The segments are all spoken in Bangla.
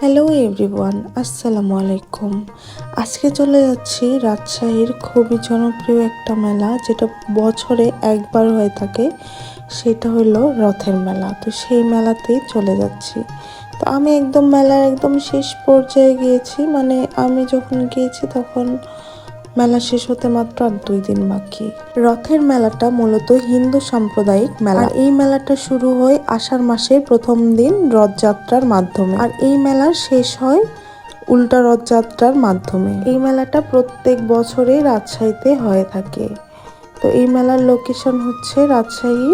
হ্যালো এভরিওয়ান আসসালামু আলাইকুম আজকে চলে যাচ্ছি রাজশাহীর খুবই জনপ্রিয় একটা মেলা, যেটা বছরে একবার হয়ে থাকে। সেটা হলো রথের মেলা। তো সেই মেলাতেই চলে যাচ্ছি। তো আমি একদম মেলার একদম শেষ পর্যায়ে গিয়েছি। মানে আমি যখন গিয়েছি তখন মেলা শেষ হতে মাত্র আর দুই দিন বাকি। রথের মেলাটা মূলত হিন্দু সাম্প্রদায়িক মেলা। এই মেলাটা শুরু হয় আষাঢ় মাসের প্রথম দিন রথযাত্রার মাধ্যমে। আর এই মেলার শেষ হয় উল্টা রথযাত্রার মাধ্যমে। এই মেলাটা প্রত্যেক বছরেই রাজশাহীতে হয়ে থাকে। তো এই মেলার লোকেশন হচ্ছে রাজশাহী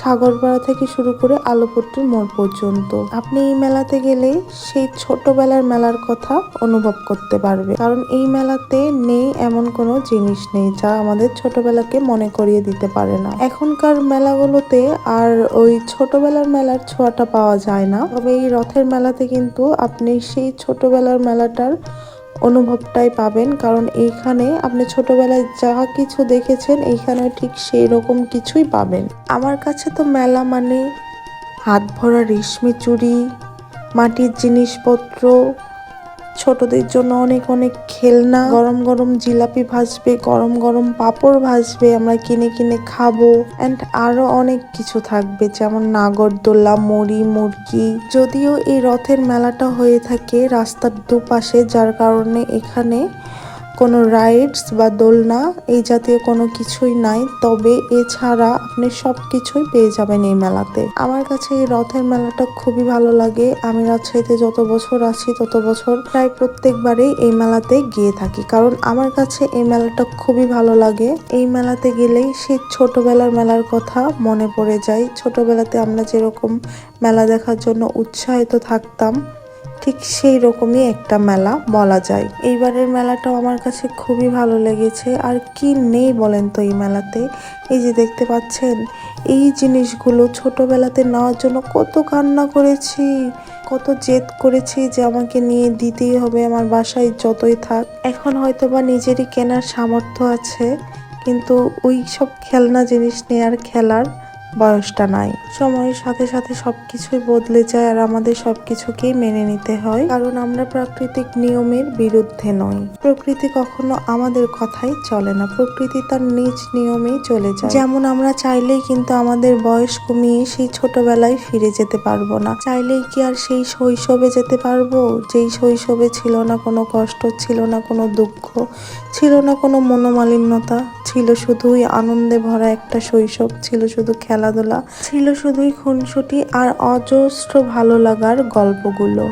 সাগরপাড়া থেকে শুরু করে আলোপট্টির মোড় পর্যন্ত। আপনি এই মেলাতে গেলে সেই ছোটবেলার মেলার কথা অনুভব করতে পারবে। কারণ এই মেলাতে নেই এমন কোনো জিনিস নেই যা আমাদের ছোটবেলাকে মনে করিয়ে দিতে পারে না। এখনকার মেলাগুলোতে আর ওই ছোটবেলার মেলার ছোঁয়াটা পাওয়া যায় না। তবে এই রথের মেলাতে কিন্তু আপনি সেই ছোটবেলার মেলাটার অনুভবটাই পাবেন। কারণ এইখানে আপনি ছোটবেলায় যা কিছু দেখেছেন, এইখানে ঠিক সেই রকম কিছুই পাবেন। আমার কাছে তো মেলা মানে হাত ভরা রেশমি চুড়ি, মাটির জিনিসপত্র ছোটদের জন্য অনেক অনেক খেলনা। গরম গরম জিলাপি ভাজবে, গরম গরম পাপড় ভাজবে, আমরা কিনে কিনে খাব। অ্যান্ড আরও অনেক কিছু থাকবে, যেমন নাগরদোল্লা মুড়ি, মুরগি। যদিও এই রথের মেলাটা হয়ে থাকে রাস্তার দুপাশে, যার কারণে এখানে কোনো রাইডস বা দোলনা এই জাতীয় কোনো কিছুই নাই, তবে এছাড়া আপনি সব কিছুই পেয়ে যাবেন এই মেলাতে। আমার কাছে এই রথের মেলাটা খুবই ভালো লাগে। আমি রাজশাহীতে যত বছর আছি, তত বছর প্রায় প্রত্যেকবারেই এই মেলাতে গিয়ে থাকি। কারণ আমার কাছে এই মেলাটা খুবই ভালো লাগে। এই মেলাতে গেলেই সেই ছোটবেলার মেলার কথা মনে পড়ে যায়। ছোটবেলাতে আমরা যেরকম মেলা দেখার জন্য উৎসাহিত থাকতাম ঠিক সেই রকমই একটা মেলা বলা যায়। এইবারের মেলাটাও আমার কাছে খুবই ভালো লেগেছে। আর কি নেই বলেন তো এই মেলাতে? এই যে দেখতে পাচ্ছেন, এই জিনিসগুলো ছোটবেলাতে নেওয়ার জন্য কত কান্না করেছি, কত জেদ করেছি যে আমাকে নিয়ে দিতেই হবে আমার বাসায় যতই থাক। এখন হয়তো বা নিজেরই কেনার সামর্থ্য আছে, কিন্তু ওই সব খেলনা জিনিস নেয়ার খেলার বয়সটা নাই। সময়ের সাথে সাথে সবকিছুই বদলে যায় আর আমাদের সবকিছুকেই মেনে নিতে হয়। কারণ আমরা প্রাকৃতিক নিয়মের বিরুদ্ধে নই। প্রকৃতি কখনো আমাদের কথাই চলে না। প্রকৃতি তার নিজ নিয়মেই চলে যায়। যেমন আমরা চাইলেই কিন্তু আমাদের বয়স কমিয়ে সেই ছোটবেলায় ফিরে যেতে পারব না। চাইলেই কি আর সেই শৈশবে যেতে পারব? যেই শৈশবে ছিল না কোনো কষ্ট, ছিল না কোনো দুঃখ, ছিল না কোনো মনোমালিন্যতা। ছিল শুধুই আনন্দে ভরা একটা শৈশব, ছিল শুধু খেলাধুলা, ছিল শুধুই খুনসুটি আর অজস্র ভালো লাগার গল্পগুলো।